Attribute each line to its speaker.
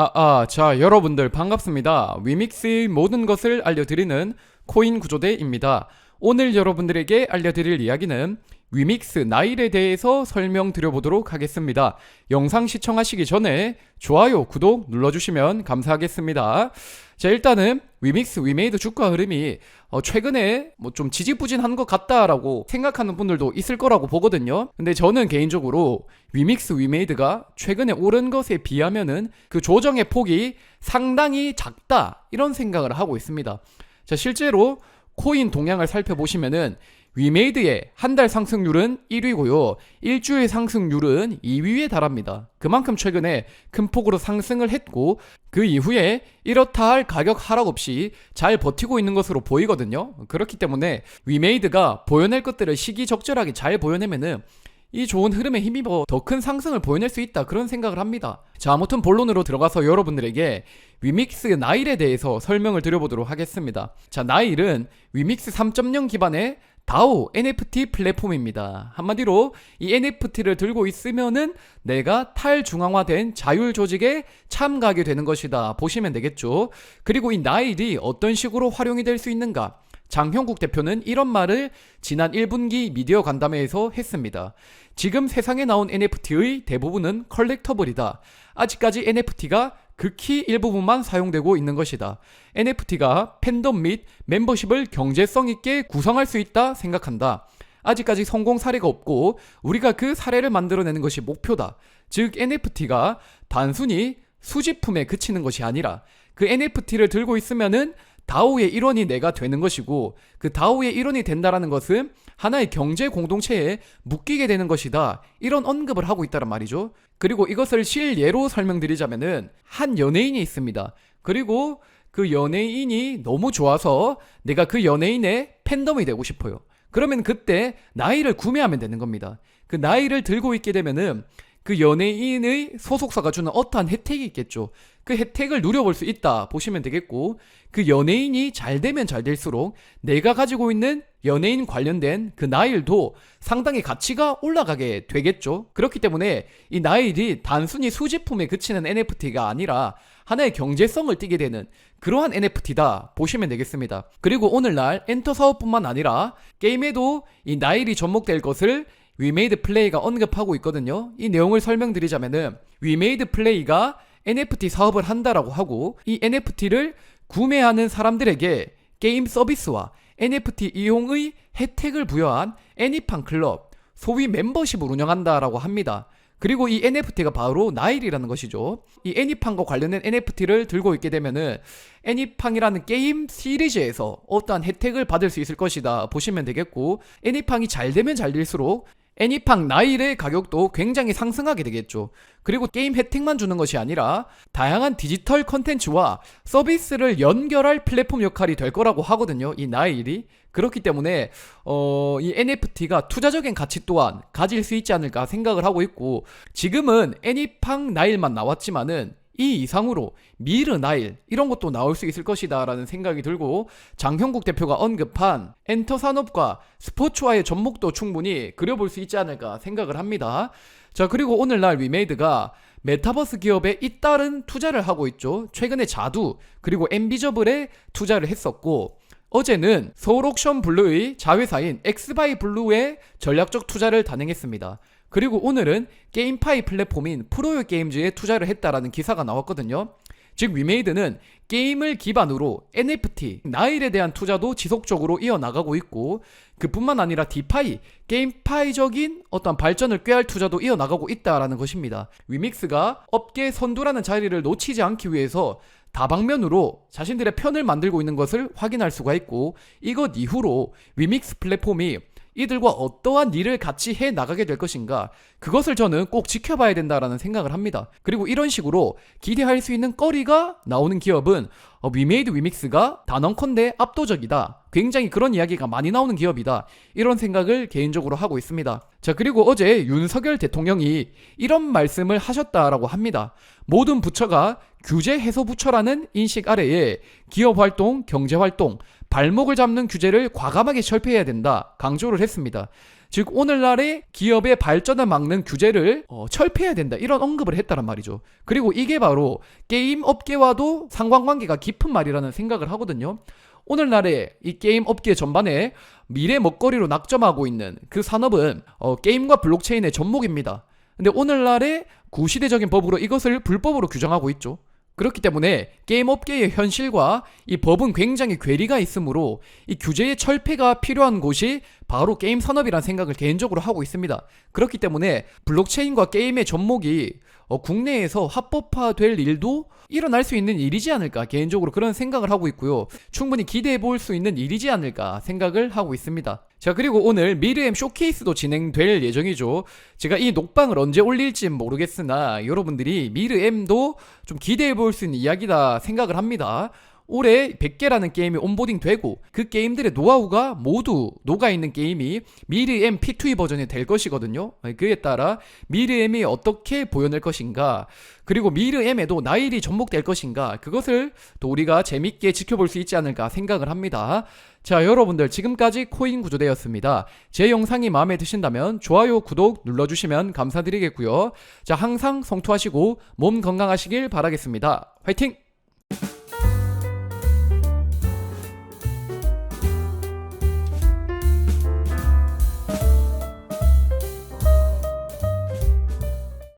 Speaker 1: 아, 아, 자, 여러분들 반갑습니다. 위믹스의 모든 것을 알려드리는 코인 구조대입니다. 오늘 여러분들에게 알려드릴 이야기는 위믹스 나일에 대해서 설명드려보도록 하겠습니다. 영상 시청하시기 전에 좋아요, 구독 눌러주시면 감사하겠습니다. 자, 일단은 위믹스 위메이드 주가 흐름이 어, 최근에 뭐 좀 지지부진한 것 같다라고 생각하는 분들도 있을 거라고 보거든요. 근데 저는 개인적으로 위믹스 위메이드가 최근에 오른 것에 비하면은 그 조정의 폭이 상당히 작다 이런 생각을 하고 있습니다. 자, 실제로 코인 동향을 살펴보시면은 위메이드의 한 달 상승률은 1위고요. 일주일 상승률은 2위에 달합니다. 그만큼 최근에 큰 폭으로 상승을 했고 그 이후에 이렇다 할 가격 하락 없이 잘 버티고 있는 것으로 보이거든요. 그렇기 때문에 위메이드가 보여낼 것들을 시기적절하게 잘 보여내면은 이 좋은 흐름에 힘입어 더 큰 상승을 보여낼 수 있다 그런 생각을 합니다. 자 아무튼 본론으로 들어가서 여러분들에게 위믹스 나일에 대해서 설명을 드려보도록 하겠습니다. 자 나일은 위믹스 3.0 기반의 다오 NFT 플랫폼입니다. 한마디로 이 NFT를 들고 있으면은 내가 탈중앙화된 자율 조직에 참가하게 되는 것이다 보시면 되겠죠. 그리고 이 나일이 어떤 식으로 활용이 될 수 있는가? 장형국 대표는 이런 말을 지난 1분기 미디어 간담회에서 했습니다. 지금 세상에 나온 NFT의 대부분은 컬렉터블이다. 아직까지 NFT가 극히 일부분만 사용되고 있는 것이다. NFT가 팬덤 및 멤버십을 경제성 있게 구성할 수 있다 생각한다. 아직까지 성공 사례가 없고 우리가 그 사례를 만들어내는 것이 목표다. 즉 NFT가 단순히 수집품에 그치는 것이 아니라 그 NFT를 들고 있으면은 다오의 일원이 내가 되는 것이고 그 다오의 일원이 된다라는 것은 하나의 경제 공동체에 묶이게 되는 것이다. 이런 언급을 하고 있다란 말이죠. 그리고 이것을 실예로 설명드리자면은 한 연예인이 있습니다. 그리고 그 연예인이 너무 좋아서 내가 그 연예인의 팬덤이 되고 싶어요. 그러면 그때 나이를 구매하면 되는 겁니다. 그 나이를 들고 있게 되면은 그 연예인의 소속사가 주는 어떠한 혜택이 있겠죠. 그 혜택을 누려볼 수 있다 보시면 되겠고 그 연예인이 잘 되면 잘 될수록 내가 가지고 있는 연예인 관련된 그 나일도 상당히 가치가 올라가게 되겠죠. 그렇기 때문에 이 나일이 단순히 수집품에 그치는 NFT가 아니라 하나의 경제성을 띠게 되는 그러한 NFT다 보시면 되겠습니다. 그리고 오늘날 엔터 사업뿐만 아니라 게임에도 이 나일이 접목될 것을 위메이드 플레이가 언급하고 있거든요. 이 내용을 설명드리자면은 위메이드 플레이가 NFT 사업을 한다라고 하고 이 NFT를 구매하는 사람들에게 게임 서비스와 NFT 이용의 혜택을 부여한 애니팡 클럽, 소위 멤버십을 운영한다라고 합니다. 그리고 이 NFT가 바로 나일이라는 것이죠. 이 애니팡과 관련된 NFT를 들고 있게 되면은 애니팡이라는 게임 시리즈에서 어떠한 혜택을 받을 수 있을 것이다 보시면 되겠고 애니팡이 잘 되면 잘 될수록 애니팡 나일의 가격도 굉장히 상승하게 되겠죠. 그리고 게임 혜택만 주는 것이 아니라 다양한 디지털 컨텐츠와 서비스를 연결할 플랫폼 역할이 될 거라고 하거든요. 이 나일이. 그렇기 때문에 어, 이 NFT가 투자적인 가치 또한 가질 수 있지 않을까 생각을 하고 있고 지금은 애니팡 나일만 나왔지만은 이 이상으로 미르 나일 이런 것도 나올 수 있을 것이다 라는 생각이 들고 장형국 대표가 언급한 엔터 산업과 스포츠와의 접목도 충분히 그려볼 수 있지 않을까 생각을 합니다. 자 그리고 오늘날 위메이드가 메타버스 기업에 잇따른 투자를 하고 있죠. 최근에 자두 그리고 엠비저블에 투자를 했었고 어제는 서울 옥션 블루의 자회사인 엑스바이 블루에 전략적 투자를 단행했습니다. 그리고 오늘은 게임파이 플랫폼인 프로요 게임즈에 투자를 했다라는 기사가 나왔거든요. 즉 위메이드는 게임을 기반으로 NFT, 나일에 대한 투자도 지속적으로 이어나가고 있고 그뿐만 아니라 디파이, 게임파이적인 어떤 발전을 꾀할 투자도 이어나가고 있다라는 것입니다. 위믹스가 업계 선두라는 자리를 놓치지 않기 위해서 다방면으로 자신들의 편을 만들고 있는 것을 확인할 수가 있고 이것 이후로 위믹스 플랫폼이 이들과 어떠한 일을 같이 해 나가게 될 것인가 그것을 저는 꼭 지켜봐야 된다라는 생각을 합니다. 그리고 이런 식으로 기대할 수 있는 거리가 나오는 기업은 어, 위메이드 위믹스가 단언컨대 압도적이다. 굉장히 그런 이야기가 많이 나오는 기업이다. 이런 생각을 개인적으로 하고 있습니다. 자, 그리고 어제 윤석열 대통령이 이런 말씀을 하셨다라고 합니다. 모든 부처가 규제 해소 부처라는 인식 아래에 기업 활동, 경제 활동, 발목을 잡는 규제를 과감하게 철폐해야 된다. 강조를 했습니다. 즉 오늘날의 기업의 발전을 막는 규제를 어, 철폐해야 된다 이런 언급을 했다란 말이죠. 그리고 이게 바로 게임 업계와도 상관관계가 깊은 말이라는 생각을 하거든요. 오늘날의 이 게임 업계 전반에 미래 먹거리로 낙점하고 있는 그 산업은 어, 게임과 블록체인의 접목입니다. 근데 오늘날의 구시대적인 법으로 이것을 불법으로 규정하고 있죠. 그렇기 때문에 게임 업계의 현실과 이 법은 굉장히 괴리가 있으므로 이 규제의 철폐가 필요한 곳이 바로 게임 산업이라는 생각을 개인적으로 하고 있습니다. 그렇기 때문에 블록체인과 게임의 접목이 어, 국내에서 합법화될 일도 일어날 수 있는 일이지 않을까 개인적으로 그런 생각을 하고 있고요. 충분히 기대해 볼 수 있는 일이지 않을까 생각을 하고 있습니다. 자 그리고 오늘 미르엠 쇼케이스도 진행될 예정이죠. 제가 이 녹방을 언제 올릴지 모르겠으나 여러분들이 미르엠도 좀 기대해 볼 수 있는 이야기다 생각을 합니다. 올해 100개라는 게임이 온보딩 되고 그 게임들의 노하우가 모두 녹아있는 게임이 미르M P2E 버전이 될 것이거든요. 그에 따라 미르M이 어떻게 보여낼 것인가 그리고 미르M에도 나일이 접목될 것인가 그것을 또 우리가 재밌게 지켜볼 수 있지 않을까 생각을 합니다. 자 여러분들 지금까지 코인 구조대였습니다. 제 영상이 마음에 드신다면 좋아요 구독 눌러주시면 감사드리겠고요. 자 항상 성투하시고 몸 건강하시길 바라겠습니다. 화이팅!